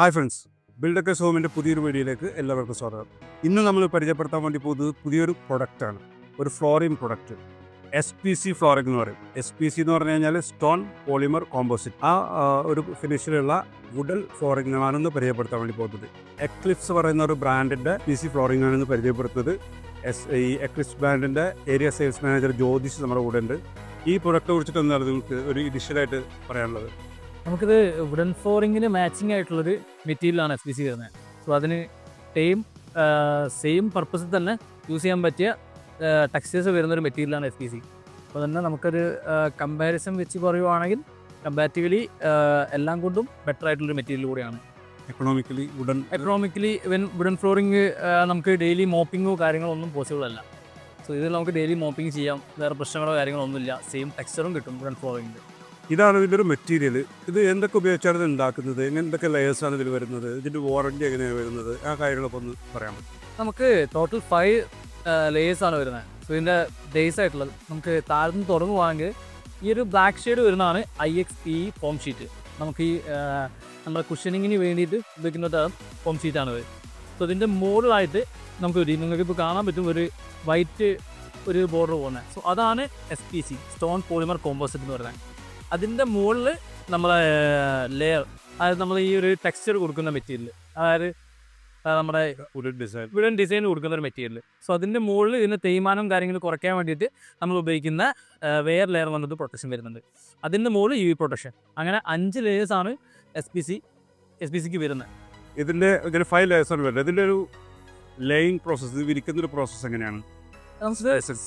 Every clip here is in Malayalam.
ഹായ് ഫ്രണ്ട്സ് ബിൽഡക്കേഴ്സ് ഹോമിന്റെ പുതിയൊരു വീഡിയോയിലേക്ക് എല്ലാവർക്കും സ്വാഗതം. ഇന്ന് നമ്മൾ പരിചയപ്പെടുത്താൻ വേണ്ടി പോകുന്നത് പുതിയൊരു പ്രൊഡക്റ്റാണ് ഒരു flooring product S P C flooring എന്ന് പറയും. എസ് പി സി എന്ന് പറഞ്ഞു കഴിഞ്ഞാൽ സ്റ്റോൺ പോളിമർ കോമ്പോസിറ്റ് ആ ഒരു ഫിനിഷിലുള്ള വുഡൽ ഫ്ലോറിംഗ് ആണെന്ന് പരിചയപ്പെടുത്താൻ വേണ്ടി പോകുന്നത്. എക്ലിപ്സ് പറയുന്ന ഒരു ബ്രാൻഡിന്റെ പി സി ഫ്ലോറിംഗ് ആണെന്ന് പരിചയപ്പെടുത്തുന്നത്. എസ് ഈ എക്ലിപ്സ് ബ്രാൻഡിന്റെ ഏരിയ സെയിൽസ് മാനേജർ ജ്യോതിഷ് നമ്മുടെ കൂടെ ഉണ്ട് ഈ പ്രൊഡക്റ്റിനെ കുറിച്ചിട്ട് എന്താണ് നിങ്ങൾക്ക് ഒരു ഇനിഷ്യലായിട്ട് പറയാനുള്ളത്. നമുക്കിത് വുഡൻ ഫ്ലോറിങ്ങിന് മാച്ചിങ് ആയിട്ടുള്ളൊരു മെറ്റീരിയലാണ് എസ് ബി സി വരുന്നത് സോ അതിന് സെയിം സെയിം പർപ്പസിൽ തന്നെ യൂസ് ചെയ്യാൻ പറ്റിയ ടെക്സ്റ്റൈൽസ് വരുന്നൊരു മെറ്റീരിയലാണ് എസ് ബി സി അപ്പോൾ തന്നെ നമുക്കൊരു കമ്പാരിസൺ വെച്ച് പറയുവാണെങ്കിൽ കമ്പാരിറ്റീവ്ലി എല്ലാം കൊണ്ടും ബെറ്റർ ആയിട്ടുള്ളൊരു മെറ്റീരിയൽ കൂടിയാണ്. Economically wooden economically when wooden flooring നമുക്ക് ഡെയിലി മോപ്പിങ്ങോ കാര്യങ്ങളോ ഒന്നും പോസിബിൾ അല്ല. സോ ഇതിൽ നമുക്ക് ഡെയിലി മോപ്പിംഗ് ചെയ്യാം വേറെ പ്രശ്നങ്ങളോ കാര്യങ്ങളോ ഒന്നുമില്ല സെയിം ടെക്സ്ചറും കിട്ടും വുഡൻ ഫ്ലോറിങ്ങിൽ ഇതാണ് ഇതിന്റെ ഒരു മെറ്റീരിയൽ ഇത് എന്തൊക്കെ ഉപയോഗിച്ചാണ് ഇത് ഉണ്ടാക്കുന്നത്? എന്തൊക്കെ ലെയേഴ്സാണ് ഇതിൽ വരുന്നത്? ഇതിന്റെ വാറണ്ടി എങ്ങനെയാണ് വരുന്നത്? ആ കാര്യങ്ങളൊക്കെ ഒന്ന് പറയാൻ പറ്റും നമുക്ക് ടോട്ടൽ ഫൈവ് ലേയേഴ്സ് ആണ് വരുന്നത്. സോ ഇതിന്റെ ബേസ് ആയിട്ടുള്ളത് നമുക്ക് താഴ്ന്ന് തുടങ്ങുവാണെങ്കിൽ ഈ ഒരു ബ്ലാക്ക് ഷെയ്ഡ് വരുന്നതാണ് I X P foam sheet നമുക്ക് ഈ നമ്മുടെ കുഷനിങ്ങിന് വേണ്ടിയിട്ട് ഉപയോഗിക്കുന്ന ഫോം ഷീറ്റാണ് ഇത് സോ ഇതിന്റെ മുകളിലായിട്ട് നമുക്ക് ഒരു നിങ്ങൾക്കിപ്പോൾ കാണാൻ പറ്റും ഒരു വൈറ്റ് ഒരു ബോർഡർ പോകുന്നത് സോ അതാണ് S P C stone polymer composite എന്ന് പറയുന്നത്. അതിന്റെ മുകളിൽ നമ്മളെ ലെയർ അതായത് നമ്മൾ ഈ ഒരു ടെക്സ്ചർ കൊടുക്കുന്ന മെറ്റീരിയൽ അതായത് നമ്മുടെ ഒരു ഡിസൈൻ വുഡൻ ഡിസൈൻ കൊടുക്കുന്ന ഒരു മെറ്റീരിയൽ സോ അതിന്റെ മുകളിൽ ഇതിന്റെ തേയ്മാനം കാര്യങ്ങൾ കുറയ്ക്കാൻ വേണ്ടിയിട്ട് നമ്മൾ ഉപയോഗിക്കുന്ന വെയർ ലെയർ വന്നത് പ്രൊട്ടക്ഷൻ വരുന്നുണ്ട്. അതിന്റെ മുകളിൽ യു വി പ്രൊട്ടക്ഷൻ അങ്ങനെ അഞ്ച് ലെയേഴ്സ് ആണ് S P C S P സിക്ക് വരുന്നത്. ഇതിന്റെ ഇങ്ങനെ ഫൈവ് ലെയേഴ്സാണ് വരുന്നത്. ഇതിന്റെ ഒരു ലേയിങ് പ്രോസസ്സ് വിരിക്കുന്ന ഒരു പ്രോസസ്സ് എങ്ങനെയാണ്?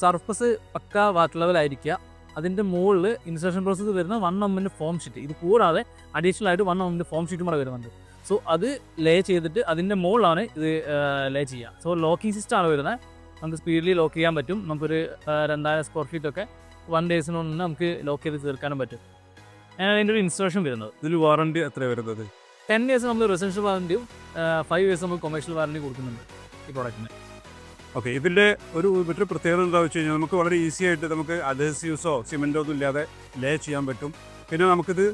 സർഫസ് പക്ക വാട്ടർ ലെവൽ ആയിരിക്കുക. അതിന്റെ മുകളിൽ ഇൻസ്ട്രക്ഷൻ പ്രോസസ്സ് വരുന്ന വൺ എമ്മിന്റെ ഫോം ഷീറ്റ് ഇത് കൂടാതെ അഡീഷണൽ ആയിട്ട് വൺ എമ്മിന്റെ ഫോം ഷീറ്റും കൂടെ വരുന്നുണ്ട്. സോ അത് ലേ ചെയ്തിട്ട് അതിന്റെ മുകളിലാണ് ഇത് ലേ ചെയ്യുക. സോ ലോക്കിംഗ് സിസ്റ്റം ആണ് വരുന്നത്. നമുക്ക് സ്പീഡിൽ ലോക്ക് ചെയ്യാൻ പറ്റും. നമുക്കൊരു രണ്ടായിരം സ്ക്വയർ ഫീറ്റ് ഒക്കെ വൺ ഡേയ്സിനുള്ളിൽ നമുക്ക് ലോക്ക് ചെയ്ത് തീർക്കാനും പറ്റും. അങ്ങനെയാണ് അതിന്റെ ഒരു ഇൻസ്ട്രക്ഷൻ വരുന്നത്. ഇതിൽ വാറണ്ടി എത്ര വരുന്നത്? ടെൻ ഇയേഴ്സ് നമ്മൾ റെസിഡൻഷ്യൽ വാറണ്ടിയും ഫൈവ് ഇയേഴ്സ് നമ്മൾ കൊമേഴ്ഷ്യൽ വാറണ്ടി കൊടുക്കുന്നുണ്ട് ഈ പ്രോഡക്റ്റിന് ഓക്കെ ഇതിന്റെ ഒരു മറ്റൊരു പ്രത്യേകത എന്താണെന്ന് വെച്ച് കഴിഞ്ഞാൽ നമുക്ക് വളരെ ഈസി ആയിട്ട് നമുക്ക് അഡേസീവ്സോ സിമെന്റോ ഒന്നും ഇല്ലാതെ ലേ ചെയ്യാൻ പറ്റും. പിന്നെ നമുക്കിത്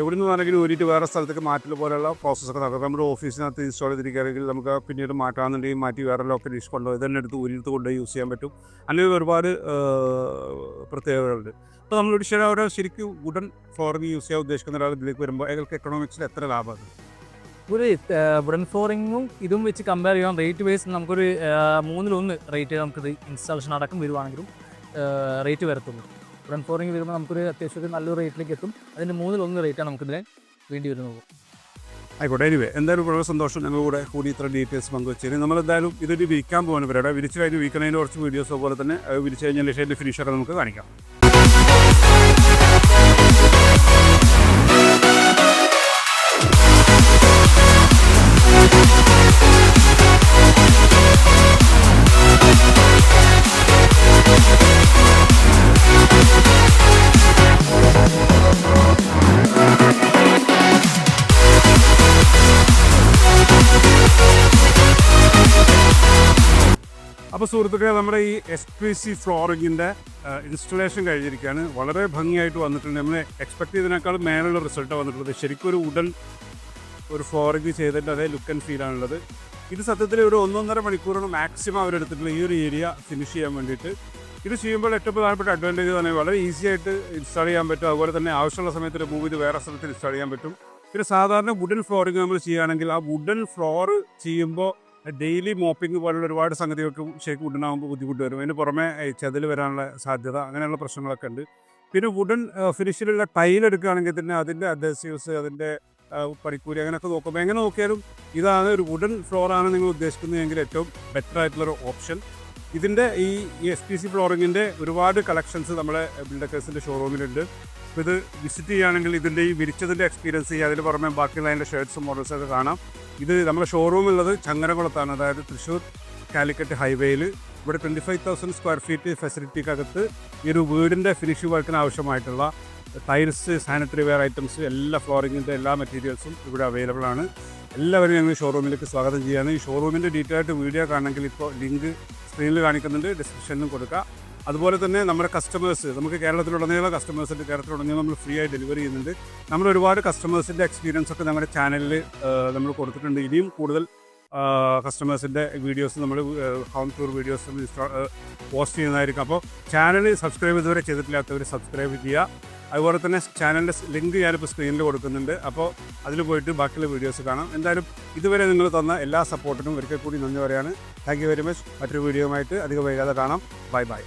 എവിടെ നിന്ന് ആണെങ്കിലും ഊരിയിട്ട് വേറെ സ്ഥലത്തേക്ക് മാറ്റൽ പോലെയുള്ള പ്രോസസ്സൊക്കെ നടക്കും. നമ്മുടെ ഓഫീസിനകത്ത് ഇൻസ്റ്റാൾ ചെയ്തിരിക്കുകയാണെങ്കിൽ നമുക്ക് പിന്നീട് മാറ്റാമെന്നുണ്ടെങ്കിൽ മാറ്റി വേറെ ലോക്കൽ ഇഷ് കൊണ്ടുപോയി ഇതന്നെ എടുത്ത് ഊരിയിട്ട് കൊണ്ടുപോയി യൂസ് ചെയ്യാൻ പറ്റും. അല്ലെങ്കിൽ ഒരുപാട് പ്രത്യേകതകളുണ്ട്. അപ്പോൾ നമ്മൾ ഒരു ശരി ഓരോ ശരിക്കും വുഡൻ ഫ്ലോറിങ് യൂസ് ചെയ്യാൻ ഉദ്ദേശിക്കുന്ന ഒരാൾ ഇതിലേക്ക് വരുമ്പോൾ അയാൾക്ക് എക്കണോമിക്സിൽ എത്ര ലാഭമാണ് ഒരു വുഡൻ ഫ്ലോറിങ്ങും ഇതും വെച്ച് കമ്പയർ ചെയ്യാൻ റേറ്റ് വൈസ് നമുക്കൊരു മൂന്നിലൊന്ന് റേറ്റ് നമുക്കിത് ഇൻസ്റ്റാളേഷൻ അടക്കം വരുവാണെങ്കിലും റേറ്റ് വരത്തുള്ളൂ. വുഡൻ ഫ്ലോറിങ് വരുമ്പോൾ നമുക്കൊരു അത്യാവശ്യം നല്ലൊരു റേറ്റിലേക്ക് എത്തും. അതിന്റെ മൂന്നിലൊന്ന് റേറ്റാണ് നമുക്കിതിന് വേണ്ടി വരുന്നത്. ആയിക്കോട്ടെ. എനിവേ എന്തായാലും വളരെ സന്തോഷം ഞങ്ങൾ കൂടെ കൂടി ഇത്ര ഡീറ്റെയിൽസ് പങ്കുവച്ചതിന്. നമ്മൾ എന്തായാലും ഇതൊരു വിരിക്കാൻ പോകുന്ന പരിപാടി വിരിച്ച് കഴിഞ്ഞ് വിൽക്കുന്നതിന്റെ കുറച്ച് വീഡിയോസ് പോലെ തന്നെ വിരിച്ച് കഴിഞ്ഞാൽ ലിഷേന്റെ ഫിനിഷൊക്കെ നമുക്ക് കാണിക്കാം. അപ്പോൾ സുഹൃത്തുക്കളെ നമ്മുടെ ഈ എസ് പി സി ഫ്ലോറിങ്ങിന്റെ ഇൻസ്റ്റലേഷൻ കഴിഞ്ഞിരിക്കുകയാണ്. വളരെ ഭംഗിയായിട്ട് വന്നിട്ടുണ്ട്. നമ്മൾ എക്സ്പെക്ട് ചെയ്തതിനേക്കാൾ മേലുള്ള റിസൾട്ട് വന്നിട്ടുള്ളത്. ശരിക്കും ഒരു ഉടൻ ഒരു ഫ്ലോറിങ് ചെയ്തിട്ട് അതേ ലുക്ക് ആൻഡ് ഫീലാണുള്ളത് ഇത് സത്യത്തിൽ ഒരു ഒന്നൊന്നര മണിക്കൂറാണ് മാക്സിമം അവരെടുത്തിട്ടുള്ള ഈ ഒരു ഏരിയ ഫിനിഷ് ചെയ്യാൻ വേണ്ടിയിട്ട്. ഇത് ചെയ്യുമ്പോൾ ഏറ്റവും പ്രധാനപ്പെട്ട അഡ്വാന്റേജ് പറഞ്ഞാൽ വളരെ ഈസി ആയിട്ട് ഇൻസ്റ്റാൾ ചെയ്യാൻ പറ്റും. അതുപോലെ തന്നെ ആവശ്യമുള്ള സമയത്ത് റിമൂവ് ചെയ്ത് വേറെ സ്ഥലത്ത് ഇൻസ്റ്റാൾ ചെയ്യാൻ പറ്റും. പിന്നെ സാധാരണ വുഡൻ ഫ്ലോറിങ് നമ്മൾ ചെയ്യുകയാണെങ്കിൽ ആ വുഡൻ ഫ്ലോർ ചെയ്യുമ്പോൾ ഡെയിലി മോപ്പിംഗ് പോലുള്ള ഒരുപാട് സംഗതികൾക്ക് ശരിക്കും വുഡനാകുമ്പോൾ ബുദ്ധിമുട്ട് വരും. അതിന് പുറമെ ചതിൽ വരാനുള്ള സാധ്യത അങ്ങനെയുള്ള പ്രശ്നങ്ങളൊക്കെ ഉണ്ട്. പിന്നെ വുഡൻ ഫിനിഷിലുള്ള ടൈൽ എടുക്കുകയാണെങ്കിൽ തന്നെ അതിന്റെ അഡ്ഹസീവ്സ് അതിന്റെ പണിക്കൂലി അങ്ങനെയൊക്കെ നോക്കുമ്പോൾ എങ്ങനെ നോക്കിയാലും ഇതാണ് ഒരു വുഡൻ ഫ്ലോറാണ് നിങ്ങൾ ഉദ്ദേശിക്കുന്നതെങ്കിൽ ഏറ്റവും ബെറ്റർ ആയിട്ടുള്ളൊരു ഓപ്ഷൻ ഇതിന്റെ ഈ എസ് പി സി ഫ്ലോറിങ്ങിന്റെ ഒരുപാട് കളക്ഷൻസ് നമ്മുടെ ബിൽഡക്കേഴ്സിന്റെ ഷോറൂമിലുണ്ട് ഇത് വിസിറ്റ് ചെയ്യുകയാണെങ്കിൽ ഇതിന്റെ ഈ വിരിച്ചതിന്റെ എക്സ്പീരിയൻസ് ചെയ്യുക അതിന് പുറമെ ബാക്കിയുള്ള അതിന്റെ ഷർട്ട്സും മോഡൽസൊക്കെ കാണാം. ഇത് നമ്മുടെ ഷോറൂം ഉള്ളത് ചങ്ങരകുളത്താണ്. അതായത് തൃശ്ശൂർ കാലിക്കറ്റ് ഹൈവേയിൽ ഇവിടെ twenty five thousand square feet ഫെസിലിറ്റിക്കകത്ത് ഈ ഒരു വീടിന്റെ ഫിനിഷിംഗ് വർക്കിന് ആവശ്യമായിട്ടുള്ള ടൈൽസ് സാനിറ്ററി വെയർ ഐറ്റംസ് എല്ലാ ഫ്ലോറിങ്ങിന്റെ എല്ലാ മെറ്റീരിയൽസും ഇവിടെ അവൈലബിൾ ആണ്. എല്ലാവരും ഞങ്ങൾ ഷോറൂമിലേക്ക് സ്വാഗതം ചെയ്യുകയാണ്. ഈ ഷോറൂമിന്റെ ഡീറ്റെയിൽ ആയിട്ട് വീഡിയോ കാണണമെങ്കിൽ ഇപ്പോൾ ലിങ്ക് സ്ക്രീനിൽ കാണിക്കുന്നുണ്ട്. ഡിസ്ക്രിപ്ഷനിലും കൊടുക്കുക അതുപോലെ തന്നെ നമ്മുടെ കസ്റ്റമേഴ്സ് നമുക്ക് കേരളത്തിലുടനീളം കസ്റ്റമേഴ്സിന്റെ കേരളത്തിലുടനീളം നമ്മൾ ഫ്രീ ആയി ഡെലിവറി ചെയ്യുന്നുണ്ട്. നമ്മൾ ഒരുപാട് കസ്റ്റമേഴ്സിന്റെ എക്സ്പീരിയൻസ് ഒക്കെ നമ്മുടെ ചാനലിൽ നമ്മൾ കൊടുത്തിട്ടുണ്ട്. ഇനിയും കൂടുതൽ കസ്റ്റമേഴ്സിന്റെ വീഡിയോസ് നമ്മൾ ഹോം ടൂർ വീഡിയോസ് പോസ്റ്റ് ചെയ്യുന്നതായിരിക്കും. അപ്പോൾ ചാനൽ സബ്സ്ക്രൈബ് ഇതുവരെ ചെയ്തിട്ടില്ലാത്തവർ സബ്സ്ക്രൈബ് ചെയ്യുക. അതുപോലെ തന്നെ ചാനലിന്റെ ലിങ്ക് ഞാനിപ്പോൾ സ്ക്രീനിൽ കൊടുക്കുന്നുണ്ട്. അപ്പോൾ അതിൽ പോയിട്ട് ബാക്കിയുള്ള വീഡിയോസ് കാണാം. എന്തായാലും ഇതുവരെ നിങ്ങൾ തന്ന എല്ലാ സപ്പോർട്ടിനും ഒരിക്കൽ കൂടി നന്ദി പറയാണ് താങ്ക് വെരി മച്ച് മറ്റൊരു വീഡിയോയുമായിട്ട് അധികം വൈകാതെ കാണാം. Bye bye